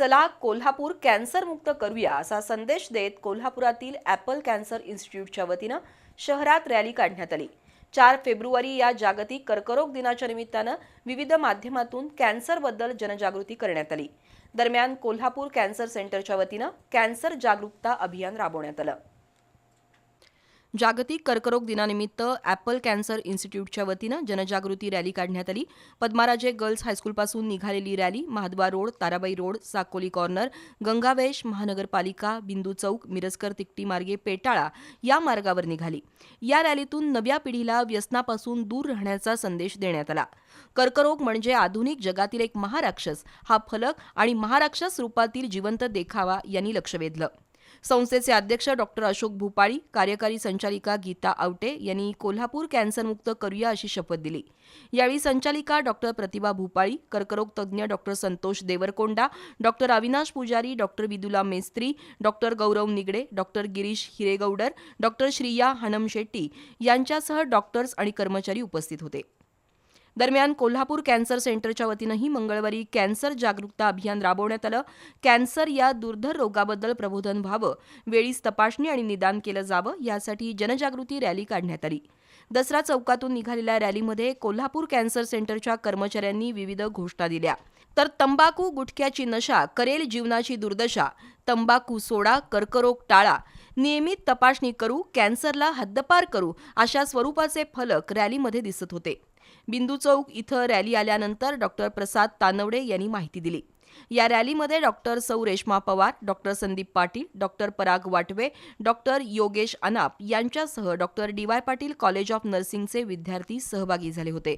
चला कोल्हापूर कॅन्सरमुक्त करूया असा संदेश देत कोल्हापुरातील ॲपल कॅन्सर इन्स्टिट्यूटच्या वतीनं शहरात रॅली काढण्यात आली. चार फेब्रुवारी या जागतिक कर्करोग दिनाच्या निमित्तानं विविध माध्यमातून कॅन्सरबद्दल जनजागृती करण्यात आली. दरम्यान कोल्हापूर कॅन्सर सेंटरच्या वतीनं कॅन्सर जागरूकता अभियान राबवण्यात आलं. जागतिक कर्करोग दिनानिमित्त ॲपल कॅन्सर इन्स्टिट्यूटच्या वतीनं जनजागृती रॅली काढण्यात आली. पद्माराजे गर्ल्स हायस्कूलपासून निघालेली rally Mahadwar road Tarabai road Sakoli corner Gangavesh महानगरपालिका बिंदू चौक मिरजकर तिकटी मार्गे पेटाळा या मार्गावर निघाली. या रॅलीतून नव्या पिढीला व्यसनापासून दूर राहण्याचा संदेश देण्यात आला. कर्करोग म्हणजे आधुनिक जगातील एक महाराक्षस हा फलक आणि महाराक्षस रूपातील जिवंत देखावा यांनी लक्ष वेधलं. संस्थेचे अध्यक्ष डॉक्टर अशोक भूपाळी कार्यकारी संचालिका गीता आवटे यांनी कोल्हापूर कॅन्सरमुक्त करूया अशी शपथ दिली. यावेळी संचालिका डॉक्टर प्रतिभा भूपाळी कर्करोग तज्ज्ञ doctor Santosh Deverakonda doctor Avinash Pujari doctor Vidula Mestri doctor Gaurav Nigade doctor Girish Hiregoudar doctor Shriya Hanam Shetty यांच्यासह डॉक्टर्स आणि कर्मचारी उपस्थित होते. दरम्यान कोल्हापूर कॅन्सर सेंटरच्या वतीनंही मंगळवारी कॅन्सर जागरूकता अभियान राबवण्यात आलं. कॅन्सर या दुर्धर रोगाबद्दल प्रबोधन व्हावं वेळीच तपासणी आणि निदान केलं जावं यासाठी जनजागृती रॅली काढण्यात आली. दसरा चौकातून निघालेल्या रॅलीमध्ये कोल्हापूर कॅन्सर सेंटरच्या कर्मचाऱ्यांनी विविध घोषणा दिल्या. तर तंबाखू गुटख्याची नशा करेल जीवनाची दुर्दशा तंबाखू सोडा कर्करोग टाळा नियमित तपासणी करू कॅन्सरला हद्दपार करू अशा स्वरूपाचे फलक रॅलीमध्ये दिसत होते. बिंदू चौक इथं रॅली आल्यानंतर डॉक्टर प्रसाद तानवडे यांनी माहिती दिली. या रॅलीमध्ये doctor Sau Reshma Pawar doctor Sandeep Patil doctor Parag Watve doctor Yogesh Anap यांच्यासह doctor D Y Patil college of नर्सिंगचे विद्यार्थी सहभागी झाले होते.